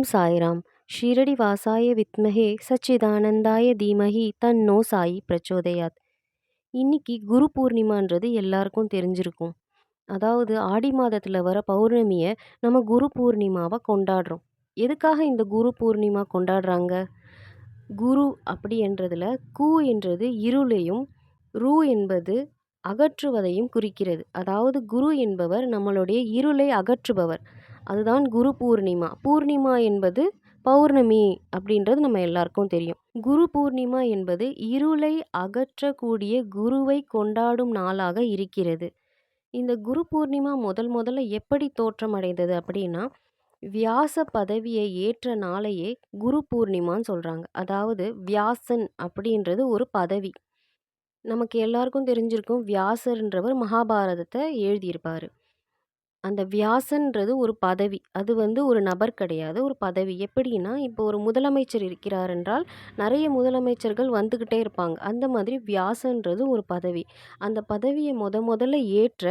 ஓம் சாய்ராம். ஷீரடி வாசாய வித்மஹே சச்சிதானந்தாய தீமஹி தன்னோ சாயி பிரச்சோதயாத். இன்னைக்கு குரு பூர்ணிமான்றது எல்லாருக்கும் தெரிஞ்சிருக்கும். அதாவது ஆடி மாதத்தில் வர பௌர்ணமியை நம்ம குரு பூர்ணிமாவை கொண்டாடுறோம். எதுக்காக இந்த குரு பூர்ணிமா கொண்டாடுறாங்க? குரு அப்படி என்றதில் கு என்றது இருளையும் ரு என்பது அகற்றுவதையும் குறிக்கிறது. அதாவது குரு என்பவர் நம்மளுடைய இருளை அகற்றுபவர். அதுதான் குரு பூர்ணிமா. பூர்ணிமா என்பது பௌர்ணமி அப்படின்றது நம்ம எல்லாருக்கும் தெரியும். குரு பூர்ணிமா என்பது இருளை அகற்றக்கூடிய குருவை கொண்டாடும் நாளாக இருக்கிறது. இந்த குரு பூர்ணிமா முதல் முதல்ல எப்படி தோற்றம் அடைந்தது அப்படின்னா வியாச பதவியை ஏற்ற நாளையே குரு பூர்ணிமான்னு சொல்கிறாங்க அதாவது வியாசன் அப்படின்றது ஒரு பதவி. நமக்கு எல்லாருக்கும் தெரிஞ்சிருக்கும் வியாசர்ன்றவர் மகாபாரதத்தை எழுதியிருப்பார். அந்த வியாசன்றது ஒரு பதவி. அது வந்து ஒரு நபர் கிடையாது ஒரு பதவி. எப்படின்னா இப்போ ஒரு முதலமைச்சர் இருக்கிறார் என்றால் நிறைய முதலமைச்சர்கள் வந்துக்கிட்டே இருப்பாங்க. அந்த மாதிரி வியாசன்றது ஒரு பதவி. அந்த பதவியை முத முதல்ல ஏற்ற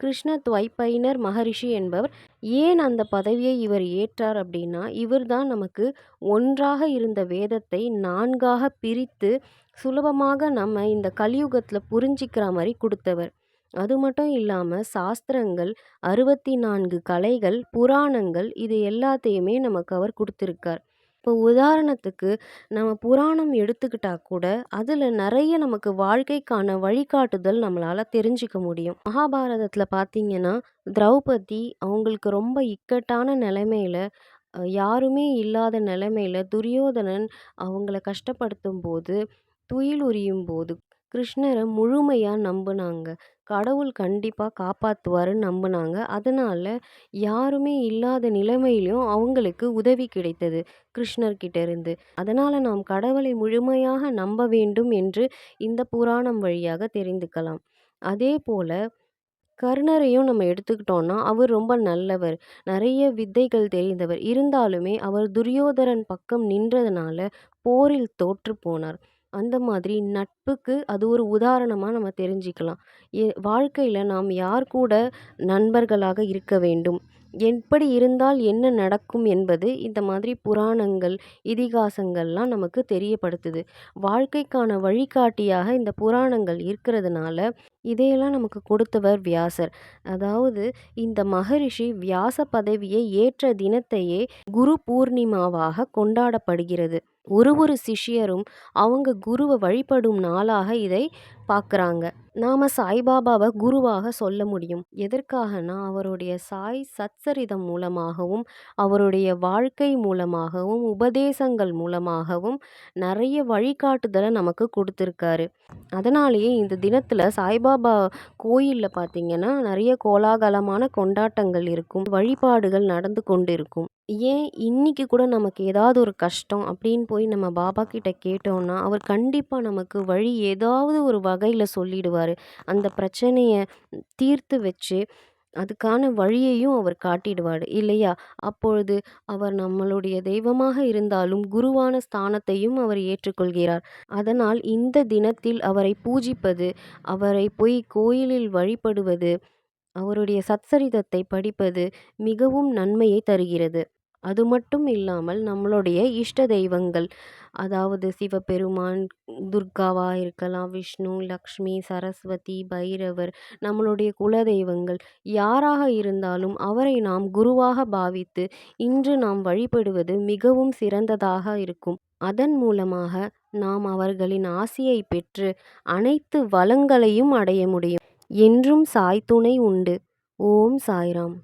கிருஷ்ண துவைப்பைனர் மகரிஷி என்பவர் ஏன் அந்த பதவியை இவர் ஏற்றார் அப்படின்னா இவர் தான் நமக்கு ஒன்றாக இருந்த வேதத்தை நான்காக பிரித்து சுலபமாக நம்ம இந்த கலியுகத்தில் புரிஞ்சிக்கிற மாதிரி கொடுத்தவர். அது மட்டும் இல்லாமல் சாஸ்திரங்கள் அறுபத்தி நான்கு கலைகள் புராணங்கள் இது எல்லாத்தையுமே நமக்கு அவர் கொடுத்துருக்கார். இப்போ உதாரணத்துக்கு நம்ம புராணம் எடுத்துக்கிட்டா கூட அதில் நிறைய நமக்கு வாழ்க்கைக்கான வழிகாட்டுதல் நம்மளால் தெரிஞ்சுக்க முடியும். மகாபாரதத்தில் பார்த்தீங்கன்னா திரௌபதி அவங்களுக்கு ரொம்ப இக்கட்டான நிலைமையில யாருமே இல்லாத நிலைமையில துரியோதனன் அவங்கள கஷ்டப்படுத்தும் போது துயில் உரியும் போது கிருஷ்ணரை முழுமையாக நம்பினாங்க. கடவுள் கண்டிப்பாக காப்பாற்றுவாருன்னு நம்பினாங்க. அதனால் யாருமே இல்லாத நிலைமையிலையும் அவங்களுக்கு உதவி கிடைத்தது கிருஷ்ணர்கிட்ட இருந்து அதனால் நாம் கடவுளை முழுமையாக நம்ப வேண்டும் என்று இந்த புராணம் வழியாக தெரிந்துக்கலாம். அதே போல் கர்ணரையும் நம்ம எடுத்துக்கிட்டோன்னா அவர் ரொம்ப நல்லவர். நிறைய வித்தைகள் தெரிந்தவர். இருந்தாலுமே அவர் துரியோதரன் பக்கம் நின்றதுனால போரில் தோற்று போனார். அந்த மாதிரி நட்புக்கு அது ஒரு உதாரணமாக நம்ம தெரிஞ்சுக்கலாம். எ வாழ்க்கையில் நாம் யார் கூட நண்பர்களாக இருக்க வேண்டும்? எப்படி இருந்தால் என்ன நடக்கும் என்பது இந்த மாதிரி புராணங்கள் இதிகாசங்கள்லாம் நமக்கு தெரியப்படுத்துது. வாழ்க்கைக்கான வழிகாட்டியாக இந்த புராணங்கள் இருக்கிறதுனால இதையெல்லாம் நமக்கு கொடுத்தவர் வியாசர். அதாவது இந்த மகரிஷி வியாச பதவியை ஏற்ற தினத்தையே குரு பூர்ணிமாவாக கொண்டாடப்படுகிறது. ஒரு ஒரு சிஷ்யரும் அவங்க குருவை வழிபடும் நாளாக இதை பார்க்குறாங்க. நாம் சாய்பாபாவை குருவாக சொல்ல முடியும். எதற்காகனா அவருடைய சாய் சத்சரிதம் மூலமாகவும் அவருடைய வாழ்க்கை மூலமாகவும் உபதேசங்கள் மூலமாகவும் நிறைய வழிகாட்டுதலை நமக்கு கொடுத்துருக்காரு. அதனாலேயே இந்த தினத்தில் சாய்பாபா கோயிலில் பார்த்திங்கன்னா நிறைய கோலாகலமான கொண்டாட்டங்கள் இருக்கும் வழிபாடுகள் நடந்து கொண்டு இருக்கும் ஏன் இன்னைக்கு கூட நமக்கு ஏதாவது ஒரு கஷ்டம் அப்படின்னு போய் நம்ம பாபா கிட்ட கேட்டோம்னா அவர் கண்டிப்பாக நமக்கு வழி ஏதாவது ஒரு வகையில் சொல்லிடுவார். அந்த பிரச்சனையை தீர்த்து வச்சு அதுக்கான வழியையும் அவர் காட்டிடுவார். இல்லையா? அப்பொழுது அவர் நம்மளுடைய தெய்வமாக இருந்தாலும் குருவான ஸ்தானத்தையும் அவர் ஏற்றுக்கொள்கிறார். அதனால் இந்த தினத்தில் அவரை பூஜிப்பது அவரை போய் கோயிலில் வழிபடுவது அவருடைய சத்சரிதத்தை படிப்பது மிகவும் நன்மையை தருகிறது. அது மட்டும் இல்லாமல் நம்மளுடைய இஷ்ட தெய்வங்கள். அதாவது சிவபெருமான் துர்காவாக இருக்கலாம் விஷ்ணு லக்ஷ்மி சரஸ்வதி பைரவர் நம்மளுடைய குல தெய்வங்கள் யாராக இருந்தாலும் அவரை நாம் குருவாக பாவித்து இன்று நாம் வழிபடுவது மிகவும் சிறந்ததாக இருக்கும். அதன் மூலமாக நாம் அவர்களின் ஆசியை பெற்று அனைத்து வளங்களையும் அடைய முடியும். என்றும் சாய்த்துணை உண்டு. ஓம் சாய்ராம்.